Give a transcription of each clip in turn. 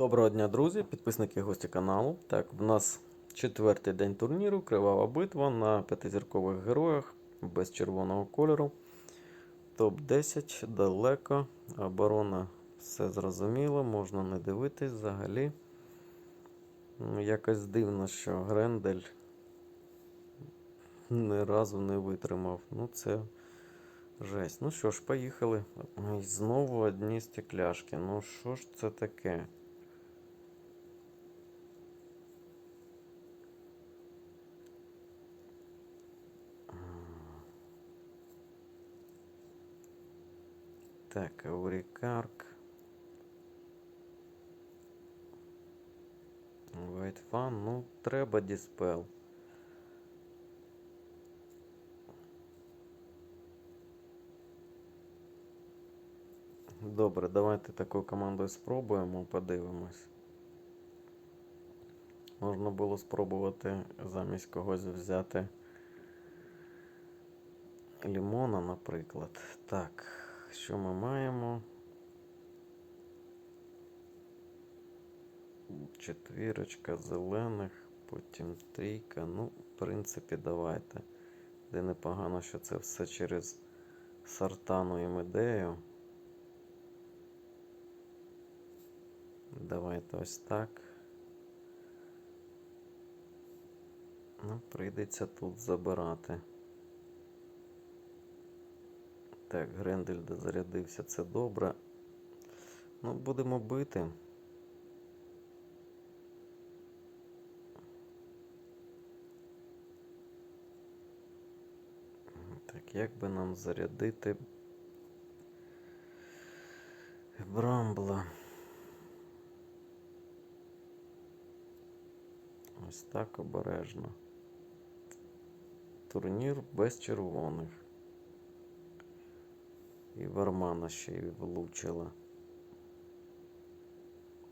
Доброго дня, друзі, підписники гості каналу. Так, в нас четвертий день турніру, кривава битва на п'ятизіркових героях без червоного кольору. Топ-10 далеко. Оборона все зрозуміло, можна не дивитись взагалі. Ну, Якось дивно, що Грендель ні разу не витримав. Ну, це жесть. Ну що ж, поїхали. І знову одні стекляшки. Ну що ж це таке? Так, Аурикарк. Вайтфан, ну, треба діспел. Добре, давайте такою командою спробуємо, подивимось. Можна було спробувати замість когось взяти лімона, наприклад. Так, що ми маємо? Четвірочка зелених, потім трійка. Ну, в принципі, давайте. Де непогано, що це все через Сартану і Медею. Давайте ось так. Ну, прийдеться тут забирати. Так, Грендель дозарядився, це добре. Ну, будемо бити. Так, як би нам зарядити Брамбла? Ось так обережно. Турнір без червоних. І Вармана ще й влучила.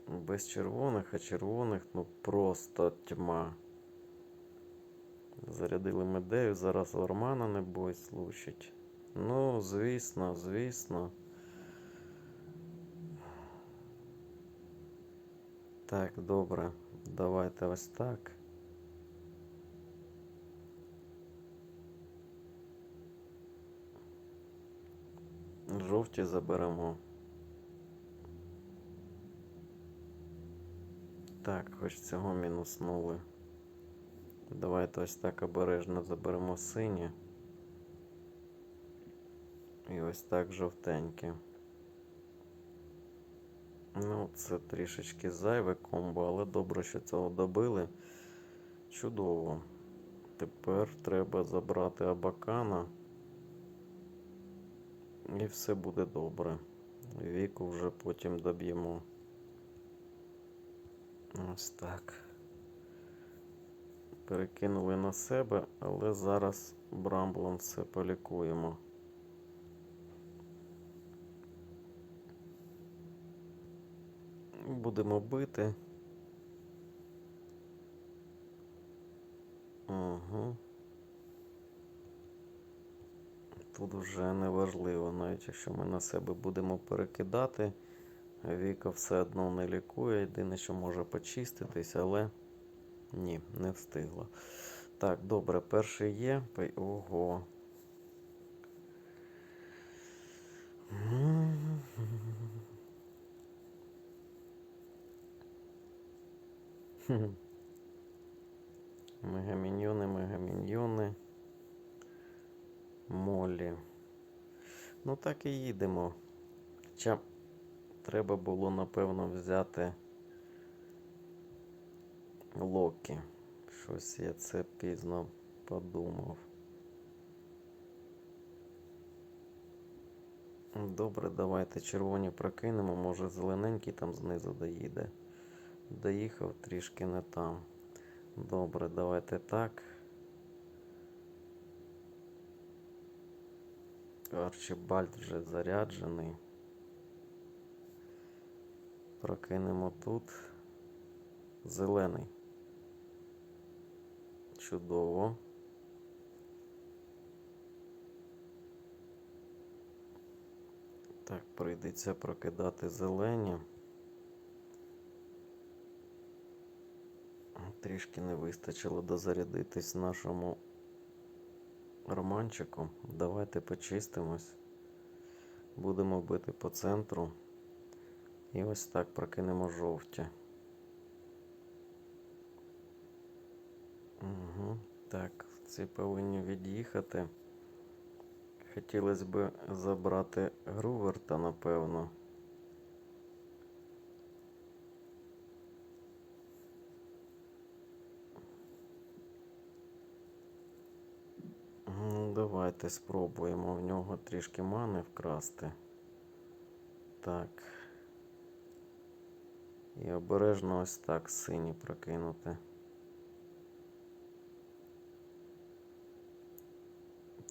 Без червоних, а червоних ну просто тьма. Зарядили медею, зараз Вармана не бойсь лучить. Ну, звісно, звісно. Так, добре. Давайте ось так. Жовті заберемо. Так, хоч цього мінуснули. Давайте ось так обережно заберемо сині. І ось так жовтенькі. Ну, це трішечки зайве комбо, але добре, що цього добили. Чудово. Тепер треба забрати Абакана. І все буде добре. Віку вже потім доб'ємо. Ось так. Перекинули на себе, але зараз Брамблом все полікуємо. Будемо бити. Угу. Тут вже не важливо, навіть якщо ми на себе будемо перекидати, Віка все одно не лікує. Єдине, що може почиститись, але ні, не встигла. Так, добре, перший є. Ого. Мегаміньйони, мегаміньйони. Молі. Ну так і їдемо. Хоча треба було, напевно, взяти Локі. Щось я це пізно подумав. Добре, давайте червоні прокинемо, може зелененький там знизу доїде. Доїхав трішки не там. Добре, давайте так. Арчибальд вже заряджений. Прокинемо тут. Зелений. Чудово. Так, прийдеться прокидати зелені. Трішки не вистачило дозарядитись нашому романчику. Давайте почистимось. Будемо бити по центру. І ось так прокинемо жовті. Угу. Так, ці повинні від'їхати. Хотілося б забрати Груверта, напевно. Давайте спробуємо в нього трішки мани вкрасти. Так. І обережно ось так сині прокинути.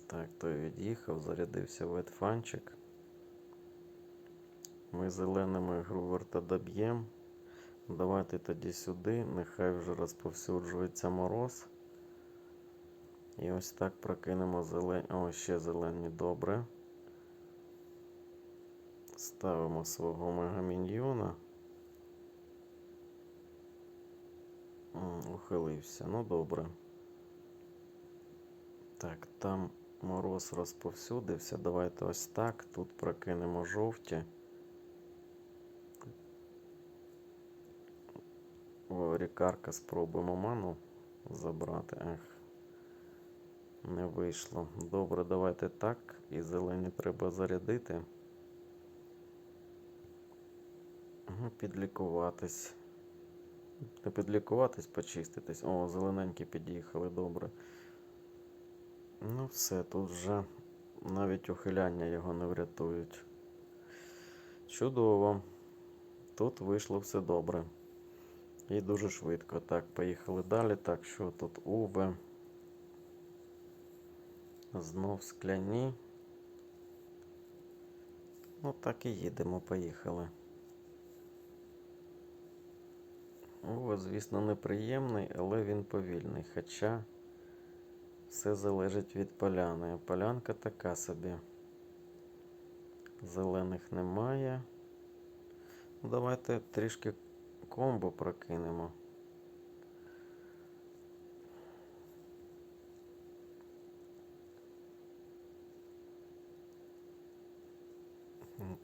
Так, той від'їхав, зарядився ветфанчик. Ми зеленими Груверта доб'ємо. Давайте тоді сюди, нехай вже розповсюджується мороз. І ось так прокинемо зелені. О, ще зелені добре. Ставимо свого мегаміньйона. Ухилився. Ну добре. Так, там мороз розповсюдився. Давайте ось так. Тут прокинемо жовті. Рікарка спробуємо ману забрати. Ех. Не вийшло. Добре, давайте так. І зелені треба зарядити. Підлікуватись. Не підлікуватись, почиститись. О, зелененькі під'їхали, добре. Ну, все, тут вже навіть ухиляння його не врятують. Чудово. Тут вийшло все добре. І дуже швидко. Так, поїхали далі. Так, що тут УВ? Знов скляні. Ну, так і їдемо, поїхали. Ова, звісно, неприємний, але він повільний. Хоча все залежить від поляни. Полянка така собі. Зелених немає. Давайте трішки комбо прокинемо.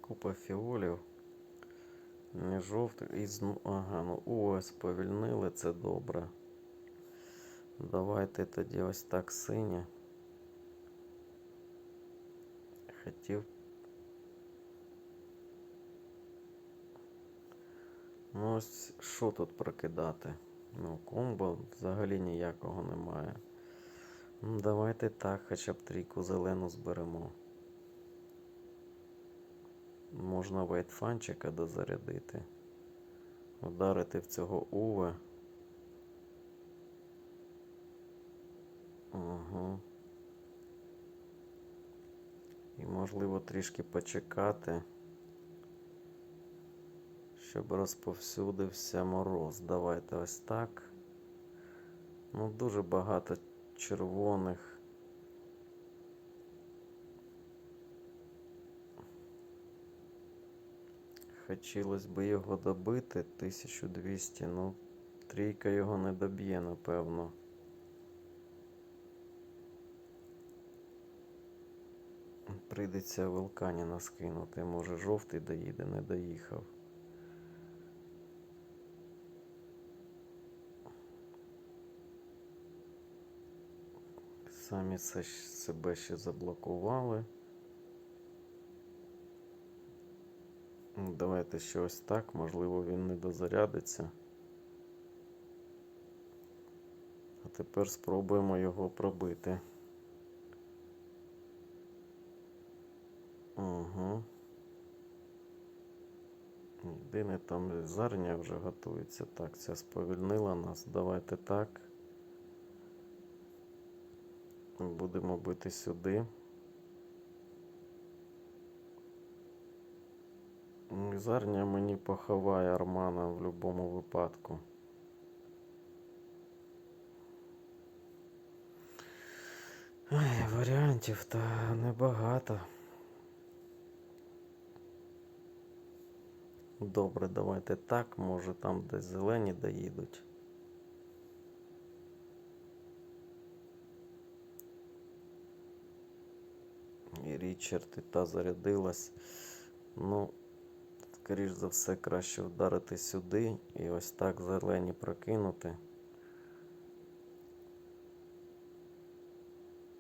Купа фіолів. Не жовтих. І зну... Ага, ну ось повільнили, це добре. Давайте тоді ось так сині. Хотів. Ну ось що тут прокидати? Ну, комбо взагалі ніякого немає. Ну, давайте так, хоча б трійку зелену зберемо. Можна вайтфанчика дозарядити. Ударити в цього Уве. Угу. І можливо трішки почекати, щоб розповсюдився мороз. Давайте ось так. Ну, дуже багато червоних. Хотілося б його добити 1200, ну трійка його не доб'є, напевно. Прийдеться вулканіна скинути. Може жовтий доїде, не доїхав. Самі се- себе ще заблокували. Давайте ще ось так, можливо, він не дозарядиться. А тепер спробуємо його пробити. Угу. Єдине там зарня вже готується. Так, ця сповільнила нас. Давайте так. Будемо бити сюди. Мізарня мені поховає Армана в будь-якому випадку. Ой, Варіантів-то небагато. Добре, давайте так, може там десь зелені доїдуть. І Річард і та зарядилась. Ну скоріш за все, краще вдарити сюди і ось так зелені прокинути.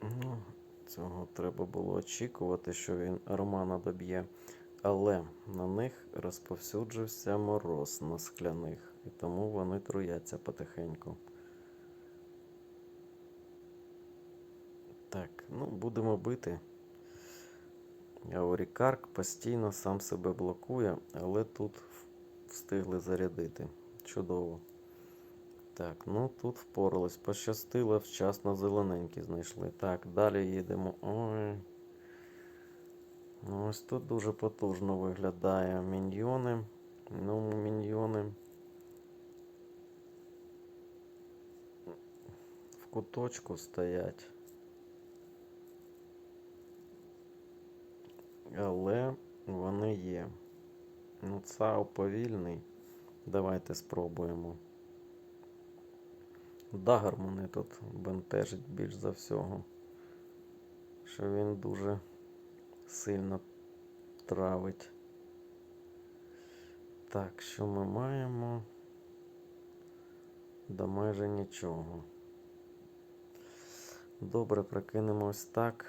Ну, цього треба було очікувати, що він Романа доб'є. Але на них розповсюджився мороз на скляних, і тому вони труяться потихеньку. Так, ну будемо бити. Аурікарк постійно сам себе блокує, але тут встигли зарядити. Чудово. Так, ну тут впорались. Пощастило, вчасно зелененькі знайшли. Так, далі їдемо. Ой. Ну, ось тут дуже потужно виглядає міньйони. Ну, міньйони. В куточку стоять. Але вони є. Ну, ЦАО повільний. Давайте спробуємо. Дагер мене тут бентежить більш за всього. Що він дуже сильно травить. Так, що ми маємо? Да майже нічого. Добре, прокинемо ось так.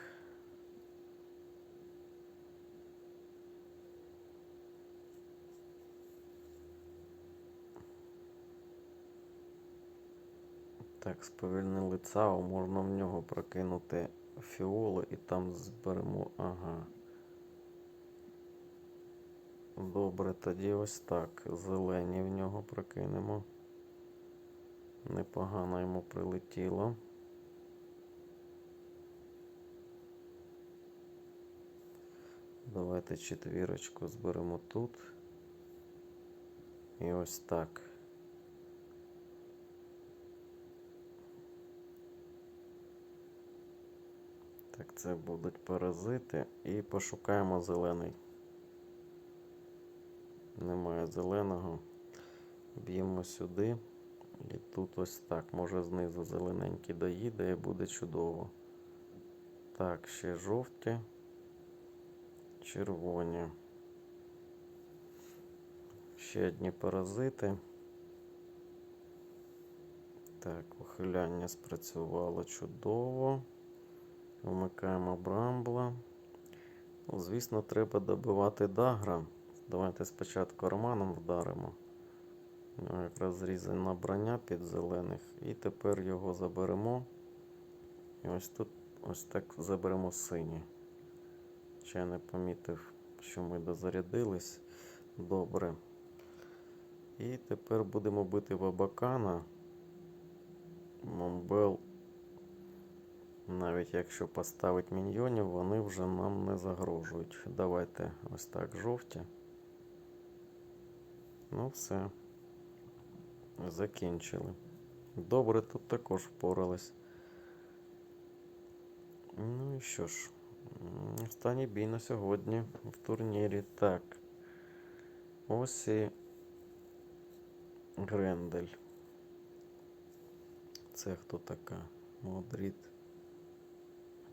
Так, сповільнили ЦАО, можна в нього прокинути фіоли і там зберемо. Ага. Добре, тоді ось так. Зелені в нього прокинемо. Непогано йому прилетіло. Давайте четвірочку зберемо тут. І ось так. Так, це будуть паразити. І пошукаємо зелений. Немає зеленого. Б'ємо сюди. І тут ось так. Може знизу зелененький доїде і буде чудово. Так, ще жовті. Червоні. Ще одні паразити. Так, ухиляння спрацювало чудово. Вмикаємо брамбла. Ну, звісно, треба добивати дагра. Давайте спочатку Романом вдаримо. У нього якраз зрізана броня під зелених. І тепер його заберемо. І ось тут ось так заберемо сині. Ще я не помітив, що ми дозарядились. Добре. І тепер будемо бити Вабакана. Момбел навіть якщо поставить міньйонів, вони вже нам не загрожують. Давайте ось так жовті. Ну, все. Закінчили. Добре, тут також впорались. Ну і що ж, останній бій на сьогодні в турнірі. Так. Ось і Грендель. Це хто така? Модрід.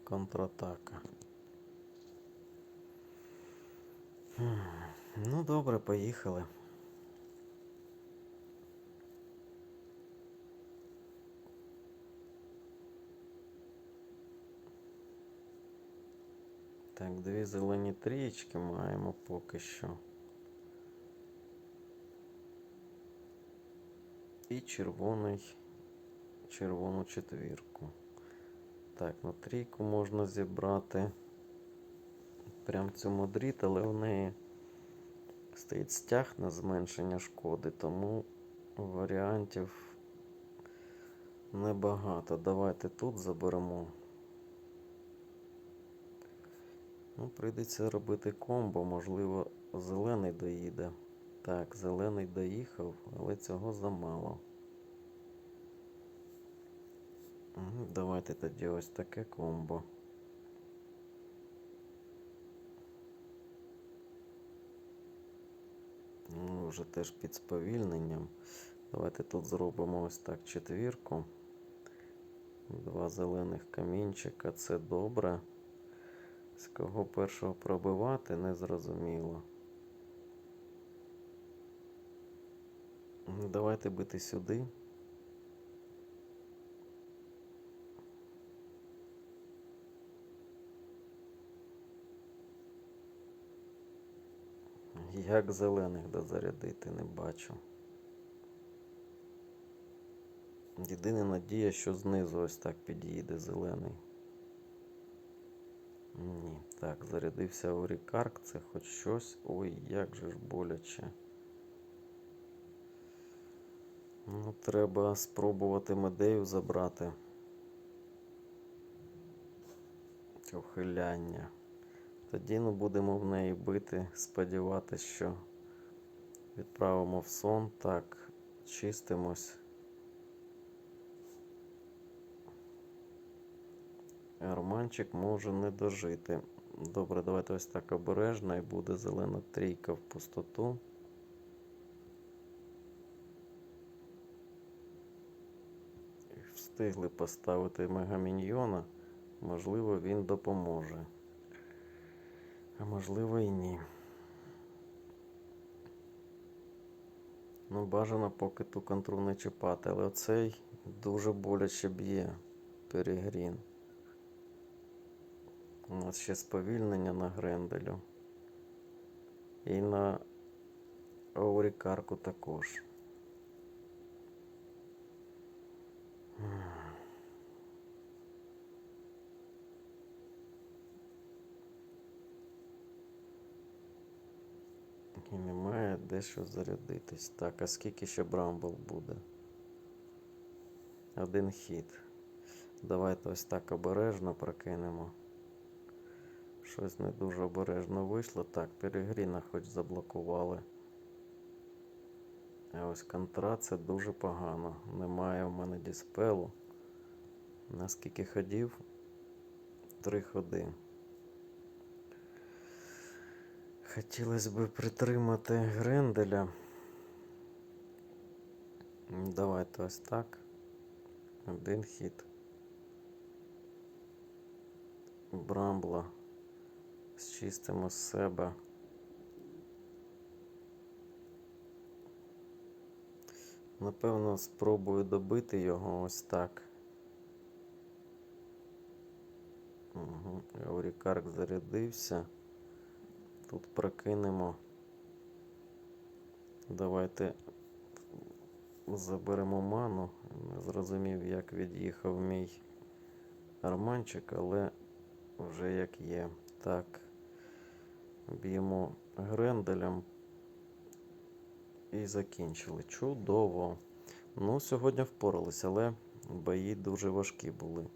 Контратака. Ну, добре, поїхали. Так, дві зелені трієчки маємо поки що. І червоний, червону четвірку. Так, на трійку можна зібрати прям цю модріт, але в неї стоїть стяг на зменшення шкоди, тому варіантів небагато. Давайте тут заберемо. Ну, прийдеться робити комбо, можливо, зелений доїде. Так, зелений доїхав, але цього замало. Давайте тоді ось таке комбо. Ну, вже теж під сповільненням. Давайте тут зробимо ось так четвірку. Два зелених камінчика, це добре. З кого першого пробивати, не зрозуміло. Ну, Давайте бити сюди. Як зелених дозарядити, не бачу. Єдина надія, що знизу ось так під'їде зелений. Ні. Так, зарядився Орікарк, це хоч щось. Ой, як же ж боляче. Ну, треба спробувати медею забрати. Ухиляння. Тоді ну, будемо в неї бити, сподіватися, що відправимо в сон. Так, чистимось. Арманчик може не дожити. Добре, давайте ось так обережно і буде зелена трійка в пустоту. Встигли поставити мегаміньйона. Можливо, він допоможе. А можливо і ні. Ну, бажано поки ту контру не чіпати, але оцей дуже боляче б'є перегрін. У нас ще сповільнення на Гренделю. І на Аурікарку також. І немає де що зарядитись. Так, а скільки ще Брамбл буде? Один хід. Давайте ось так обережно прокинемо. Щось не дуже обережно вийшло. Так, перегріна хоч заблокували. А ось контра це дуже погано. Немає в мене діспелу. Наскільки ходів? Три ходи. Хотілося б притримати Гренделя. Давайте ось так. Один хід. Брамбла. Зчистимо з себе. Напевно, спробую добити його ось так. Угу. Аурікарк зарядився. Тут прокинемо. Давайте заберемо ману. Не зрозумів, як від'їхав мій арманчик, але вже як є. Так. Б'ємо гренделем. І закінчили. Чудово. Ну, сьогодні впоралися, але бої дуже важкі були.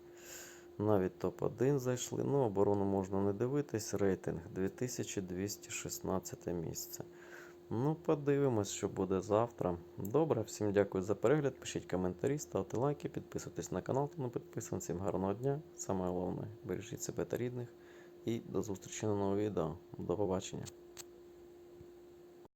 Навіть топ-1 зайшли. Ну, оборону можна не дивитись. Рейтинг 2216 місце. Ну, подивимось, що буде завтра. Добре, всім дякую за перегляд. Пишіть коментарі, ставте лайки, підписуйтесь на канал, хто не підписаний. Всім гарного дня. Саме головне, бережіть себе та рідних. І до зустрічі на новому відео. До побачення.